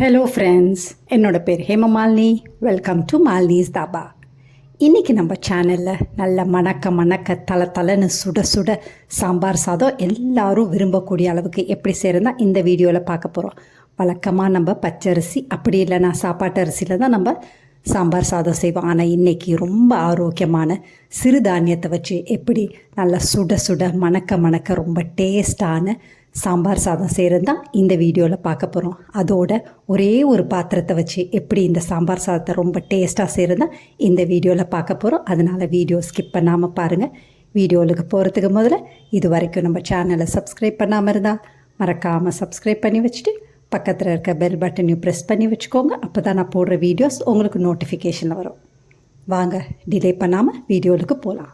Hello friends என்னோட பேர் Hemamalini. Welcome to Malini's dhaba இன்றைக்கி நம்ம சேனலில் நல்ல மணக்க மணக்க தலை தலைன்னு சுட சுட சாம்பார் சாதம் எல்லாரும் விரும்பக்கூடிய அளவுக்கு எப்படி செய்கிறதா இந்த வீடியோவில் பார்க்க போகிறோம் வழக்கமாக நம்ம பச்சரிசி அப்படி இல்லைன்னா சாப்பாட்டு அரிசியில் தான் நம்ம சாம்பார் சாதம் செய்வோம். ஆனால் இன்றைக்கி ரொம்ப ஆரோக்கியமான சிறுதானியத்தை வச்சு எப்படி நல்லா சுட சுட மணக்க மணக்க ரொம்ப டேஸ்டான சாம்பார் சாதம் செய்கிறது தான் இந்த வீடியோவில் பார்க்க போகிறோம் அதோட ஒரே ஒரு பாத்திரத்தை வச்சு எப்படி இந்த சாம்பார் சாதத்தை ரொம்ப டேஸ்ட்டாக செய்கிறது தான் இந்த வீடியோவில் பார்க்க போகிறோம் அதனால் வீடியோ ஸ்கிப் பண்ணாமல் பாருங்கள் வீடியோவுக்கு போகிறதுக்கு முதல்ல இது வரைக்கும் நம்ம சேனலை சப்ஸ்கிரைப் பண்ணாமல் இருந்தால் மறக்காமல் சப்ஸ்கிரைப் பண்ணி வச்சுட்டு பக்கத்தில் இருக்க பெல் பட்டனையும் ப்ரெஸ் பண்ணி வச்சுக்கோங்க. அப்போ தான் நான் போடுற வீடியோஸ் உங்களுக்கு நோட்டிஃபிகேஷனில் வரும். வாங்க டிலே பண்ணாமல் வீடியோவுக்கு போகலாம்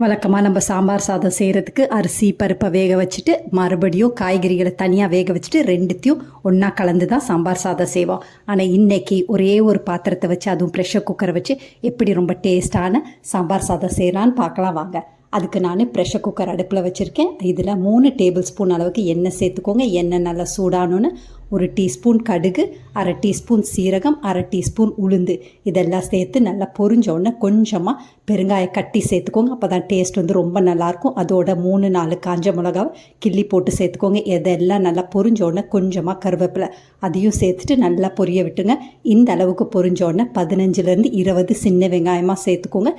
வழக்கமாக நம்ம சாம்பார் சாதம் செய்கிறதுக்கு அரிசி பருப்பை வேக வச்சுட்டு மறுபடியும் காய்கறிகளை தனியாக வேக வச்சுட்டு ரெண்டுத்தையும் ஒன்றா கலந்து தான் சாம்பார் சாதம் செய்வோம். ஆனால் இன்றைக்கி ஒரே ஒரு பாத்திரத்தை வச்சு அதுவும் ப்ரெஷர் குக்கரை வச்சு எப்படி ரொம்ப டேஸ்ட்டான சாம்பார் சாதம் செய்யலான்னு பார்க்கலாம். வாங்க அதுக்கு நான் ப்ரெஷர் குக்கர் அடுப்பில் வச்சுருக்கேன். இதில் மூணு டேபிள் ஸ்பூன் அளவுக்கு எண்ணெய் சேர்த்துக்கோங்க. எண்ணெய் நல்லா சூடானோன்னு ஒரு டீஸ்பூன் கடுகு அரை டீஸ்பூன் சீரகம் அரை டீஸ்பூன் உளுந்து. இதெல்லாம் சேர்த்து நல்லா பொரிஞ்சோடனே கொஞ்சமாக பெருங்காய கட்டி சேர்த்துக்கோங்க. அப்போ தான் டேஸ்ட் வந்து ரொம்ப நல்லாயிருக்கும். அதோட மூணு நாலு காஞ்ச மிளகாவை கிள்ளி போட்டு சேர்த்துக்கோங்க. இதெல்லாம் நல்லா பொரிஞ்சோடனே கொஞ்சமாக கருவேப்பிலை அதையும் சேர்த்துட்டு நல்லா பொரிய விட்டுங்க. இந்த அளவுக்கு பொரிஞ்சோடனே பதினஞ்சுலேருந்து இருபது சின்ன வெங்காயமாக சேர்த்துக்கோங்க.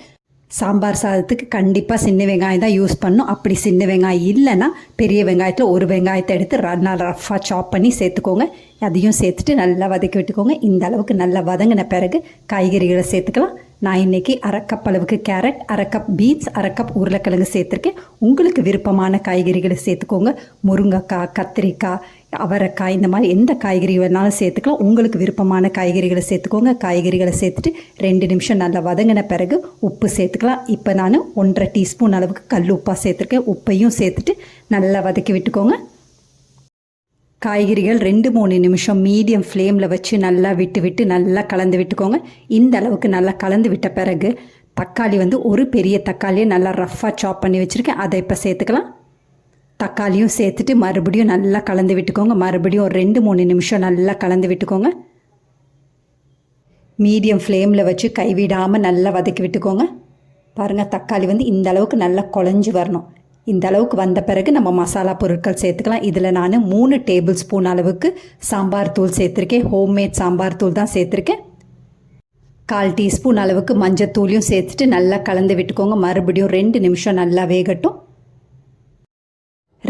சாம்பார் சாதத்துக்கு கண்டிப்பாக சின்ன வெங்காயம் தான் யூஸ் பண்ணணும் அப்படி சின்ன வெங்காயம் இல்லைன்னா பெரிய வெங்காயத்தில் ஒரு வெங்காயத்தை எடுத்து நல்லா ரஃப்பாக சாப் பண்ணி சேர்த்துக்கோங்க. அதையும் சேர்த்துட்டு நல்லா வதக்கி விட்டுக்கோங்க. இந்த அளவுக்கு நல்லா வதங்கின பிறகு காய்கறிகளை சேர்த்துக்கலாம். நான் இன்றைக்கி அரை கப் அளவுக்கு கேரட் அரை கப் பீன்ஸ் அரை கப் உருளைக்கிழங்கு சேர்த்துருக்கேன். உங்களுக்கு விருப்பமான காய்கறிகளை சேர்த்துக்கோங்க. முருங்கைக்காய் கத்திரிக்காய் அவரைக்காய் இந்த மாதிரி எந்த காய்கறி வேணாலும் சேர்த்துக்கலாம். உங்களுக்கு விருப்பமான காய்கறிகளை சேர்த்துக்கோங்க. காய்கறிகளை சேர்த்துட்டு ரெண்டு நிமிஷம் நல்லா வதங்கின பிறகு உப்பு சேர்த்துக்கலாம். இப்போ நான் ஒன்றரை டீஸ்பூன் அளவுக்கு கல் உப்பாக சேர்த்துருக்கேன். உப்பையும் சேர்த்துட்டு நல்லா வதக்கி விட்டுக்கோங்க. காய்கறிகள் ரெண்டு மூணு நிமிஷம் மீடியம் ஃப்ளேமில் வச்சு நல்லா விட்டு விட்டு நல்லா கலந்து விட்டுக்கோங்க. இந்த அளவுக்கு நல்லா கலந்து விட்ட பிறகு தக்காளி வந்து ஒரு பெரிய தக்காளியை நல்லா ரஃப்பாக சாப் பண்ணி வச்சுருக்கேன். அதை இப்போ சேர்த்துக்கலாம். தக்காளியும் சேர்த்துட்டு மறுபடியும் நல்லா கலந்து விட்டுக்கோங்க. மறுபடியும் ஒரு ரெண்டு மூணு நிமிஷம் நல்லா கலந்து விட்டுக்கோங்க. மீடியம் ஃப்ளேமில் வச்சு கைவிடாமல் நல்லா வதக்கி விட்டுக்கோங்க. பாருங்கள் தக்காளி வந்து இந்த அளவுக்கு நல்லா குழஞ்சி வரணும். இந்த அளவுக்கு வந்த பிறகு நம்ம மசாலா பொருட்கள் சேர்த்துக்கலாம். இதில் நான் மூணு டேபிள் ஸ்பூன் அளவுக்கு சாம்பார் தூள் சேர்த்துருக்கேன். ஹோம்மேட் சாம்பார் தூள் தான் சேர்த்துருக்கேன். கால் டீஸ்பூன் அளவுக்கு மஞ்சத்தூளையும் சேர்த்துட்டு நல்லா கலந்து விட்டுக்கோங்க. மறுபடியும் ரெண்டு நிமிஷம் நல்லா வேகட்டும்.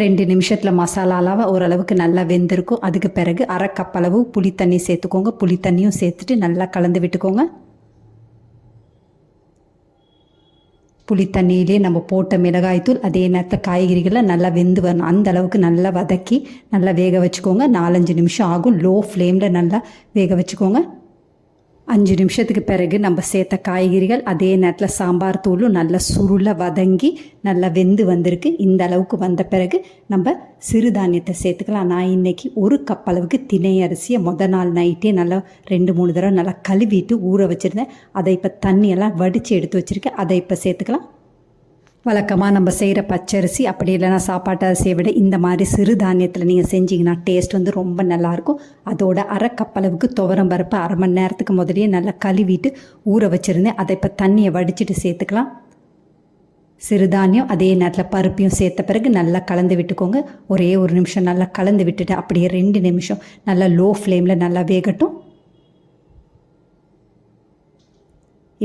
ரெண்டு நிமிஷத்தில் மசாலாலாம் ஓரளவுக்கு நல்லா வெந்திருக்கும். அதுக்கு பிறகு அரை கப் அளவு புளி தண்ணி சேர்த்துக்கோங்க. புளி தண்ணியும் சேர்த்துட்டு நல்லா கலந்து விட்டுக்கோங்க. புளி தண்ணியிலே நம்ம போட்ட மிளகாய்த்தூள் அதே நேரத்தில் காய்கறிகளை நல்லா வெந்து வரணும் அந்த அளவுக்கு நல்லா வதக்கி நல்லா வேக வச்சுக்கோங்க. நாலஞ்சு நிமிஷம் ஆகும். லோ ஃப்ளேமில் நல்லா வேக வச்சுக்கோங்க. அஞ்சு நிமிஷத்துக்கு பிறகு நம்ம சேர்த்த காய்கறிகள் அதே நேரத்தில் சாம்பார் தூளும் நல்லா சுருளை வதங்கி நல்லா வெந்து வந்திருக்கு. இந்த அளவுக்கு வந்த பிறகு நம்ம சிறுதானியத்தை சேர்த்துக்கலாம். நான் இன்றைக்கி ஒரு கப் அளவுக்கு திணை அரிசியை முத நாள் நைட்டே நல்லா ரெண்டு மூணு தடவை நல்லா கழுவிட்டு ஊற வச்சுருந்தேன். அதை இப்போ தண்ணியெல்லாம் வடித்து எடுத்து வச்சுருக்கேன். அதை இப்போ சேர்த்துக்கலாம். வழக்கமாக நம்ம செய்கிற பச்சரிசி அப்படி இல்லைனா சாப்பாட்டு அரிசியை விட இந்த மாதிரி சிறு தானியத்தில் நீங்கள் செஞ்சிங்கன்னா டேஸ்ட் வந்து ரொம்ப நல்லாயிருக்கும். அதோட அரை கப் அளவுக்கு துவரம் பருப்பு அரை மணி நேரத்துக்கு முதலே நல்லா கழுவிட்டு ஊற வச்சுருந்தேன். அதை இப்போ தண்ணியை வடிச்சிட்டு சேர்த்துக்கலாம். சிறுதானியம் அதே நேரத்தில் பருப்பையும் சேர்த்த பிறகு நல்லா கலந்து விட்டுக்கோங்க. ஒரே ஒரு நிமிஷம் நல்லா கலந்து விட்டுட்டு அப்படியே ரெண்டு நிமிஷம் நல்லா லோ ஃப்ளேமில் நல்லா வேகட்டும்.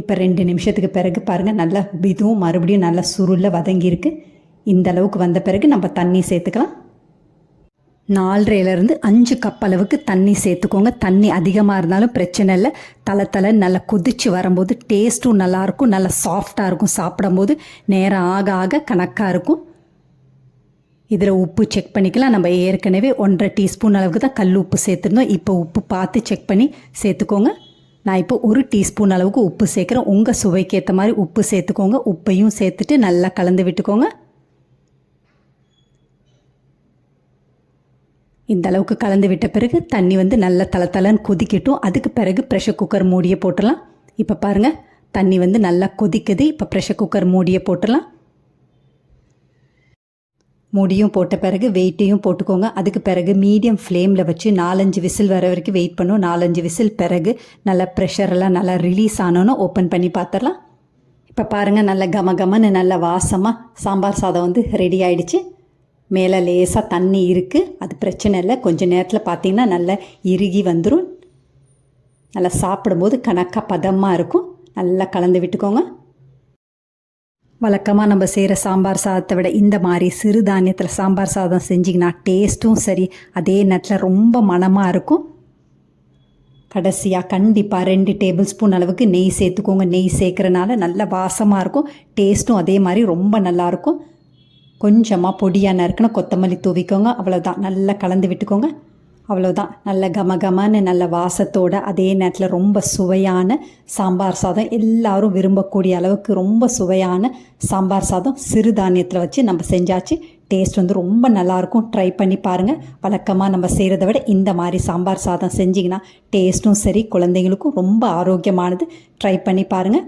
இப்போ ரெண்டு நிமிஷத்துக்கு பிறகு பாருங்கள் நல்லா இதுவும் மறுபடியும் நல்லா சுருளில் வதங்கியிருக்கு. இந்த அளவுக்கு வந்த பிறகு நம்ம தண்ணி சேர்த்துக்கலாம். நாலரைலேருந்து அஞ்சு கப் அளவுக்கு தண்ணி சேர்த்துக்கோங்க. தண்ணி அதிகமாக இருந்தாலும் பிரச்சனை இல்லை. தலை தலை நல்லா கொதித்து வரும்போது டேஸ்ட்டும் நல்லாயிருக்கும். நல்லா சாஃப்டாக இருக்கும் சாப்பிடும்போது. நேரம் ஆக ஆக கணக்காக இருக்கும். இதில் உப்பு செக் பண்ணிக்கலாம். நம்ம ஏற்கனவே ஒன்றரை டீஸ்பூன் அளவுக்கு தான் கல் உப்பு சேர்த்துருந்தோம். இப்போ உப்பு பார்த்து செக் பண்ணி சேர்த்துக்கோங்க. நான் இப்போ ஒரு டீஸ்பூன் அளவுக்கு உப்பு சேர்க்குறேன். உங்கள் சுவைக்கு ஏற்ற மாதிரி உப்பு சேர்த்துக்கோங்க. உப்பையும் சேர்த்துட்டு நல்லா கலந்து விட்டுக்கோங்க. இந்த அளவுக்கு கலந்து விட்ட பிறகு தண்ணி வந்து நல்லா தளத்தலன்னு கொதிக்கட்டும். அதுக்கு பிறகு ப்ரெஷர் குக்கர் மூடியை போட்டுடலாம். இப்போ பாருங்கள் தண்ணி வந்து நல்லா கொதிக்குது. இப்போ ப்ரெஷர் குக்கர் மூடியை போட்டுடலாம். முடியும் போட்ட பிறகு வெயிட்டையும் போட்டுக்கோங்க. அதுக்கு பிறகு மீடியம் ஃப்ளேமில் வச்சு நாலஞ்சு விசில் வர வரைக்கும் வெயிட் பண்ணும். நாலஞ்சு விசில் பிறகு நல்லா ப்ரெஷரெல்லாம் நல்லா ரிலீஸ் ஆனோன்னு ஓப்பன் பண்ணி பார்த்துடலாம் இப்போ பாருங்கள் நல்ல கம கமன்னு நல்ல வாசமாக சாம்பார் சாதம் வந்து ரெடி ஆயிடுச்சு. மேலே லேசாக தண்ணி இருக்குது அது பிரச்சனை இல்லை. கொஞ்சம் நேரத்தில் பார்த்தீங்கன்னா நல்லா இறுகி வந்துடும் நல்லா சாப்பிடும்போது கணக்காக பதமாக இருக்கும். நல்லா கலந்து விட்டுக்கோங்க. வழக்கமாக நம்ம செய்கிற சாம்பார் சாதத்தை விட இந்த மாதிரி சிறுதானியத்தில் சாம்பார் சாதம் செஞ்சிங்கன்னா டேஸ்ட்டும் சரி அதே நேரத்தில் ரொம்ப மணமாக இருக்கும். கடைசியாக கண்டிப்பாக ரெண்டு டேபிள் ஸ்பூன் அளவுக்கு நெய் சேர்த்துக்கோங்க. நெய் சேர்க்குறனால நல்ல வாசமாக இருக்கும். டேஸ்ட்டும் அதே மாதிரி ரொம்ப நல்லாயிருக்கும் கொஞ்சமாக பொடியாக நறுக்குன்னு கொத்தமல்லி தூவிக்கோங்க. அவ்வளோதான் நல்லா கலந்து விட்டுக்கோங்க. அவ்வளோதான் நல்ல கம நல்ல வாசத்தோடு அதே நேரத்தில் ரொம்ப சுவையான சாம்பார் சாதம் எல்லாரும் விரும்பக்கூடிய அளவுக்கு ரொம்ப சுவையான சாம்பார் சாதம் சிறுதானியத்தில் வச்சு நம்ம செஞ்சாச்சு. டேஸ்ட் வந்து ரொம்ப நல்லாயிருக்கும். ட்ரை பண்ணி பாருங்கள் வழக்கமாக நம்ம செய்கிறத விட இந்த மாதிரி சாம்பார் சாதம் செஞ்சிங்கன்னா டேஸ்ட்டும் சரி குழந்தைங்களுக்கும் ரொம்ப ஆரோக்கியமானது. ட்ரை பண்ணி பாருங்கள்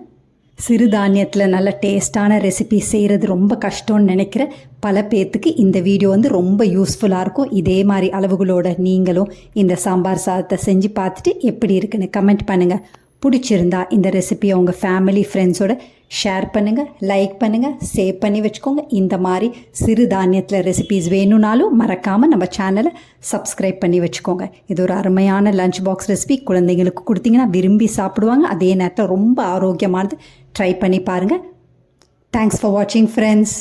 சிறுதானியத்தில் நல்ல டேஸ்டான ரெசிபி செய்கிறது ரொம்ப கஷ்டம்னு நினைக்கிற பல பேர்த்துக்கு இந்த வீடியோ வந்து ரொம்ப யூஸ்ஃபுல்லாக இருக்கும். இதே மாதிரி அளவுகளோட நீங்களும் இந்த சாம்பார் சாதத்தை செஞ்சு பார்த்துட்டு எப்படி இருக்குன்னு கமெண்ட் பண்ணுங்கள் பிடிச்சிருந்தா இந்த ரெசிபியை உங்கள் ஃபேமிலி ஃப்ரெண்ட்ஸோட ஷேர் பண்ணுங்கள் லைக் பண்ணுங்கள் சேவ் பண்ணி வச்சுக்கோங்க. இந்த மாதிரி சிறுதானியத்தில் ரெசிபீஸ் வேணும்னாலும் மறக்காமல் நம்ம சேனலை சப்ஸ்கிரைப் பண்ணி வச்சுக்கோங்க. இது ஒரு அருமையான லஞ்ச் பாக்ஸ் ரெசிபி குழந்தைங்களுக்கு கொடுத்தீங்கன்னா விரும்பி சாப்பிடுவாங்க. அதே நேரத்தில் ரொம்ப ஆரோக்கியமானது. ட்ரை பண்ணி பாருங்கள் தேங்க்ஸ் ஃபார் வாட்சிங் ஃப்ரெண்ட்ஸ்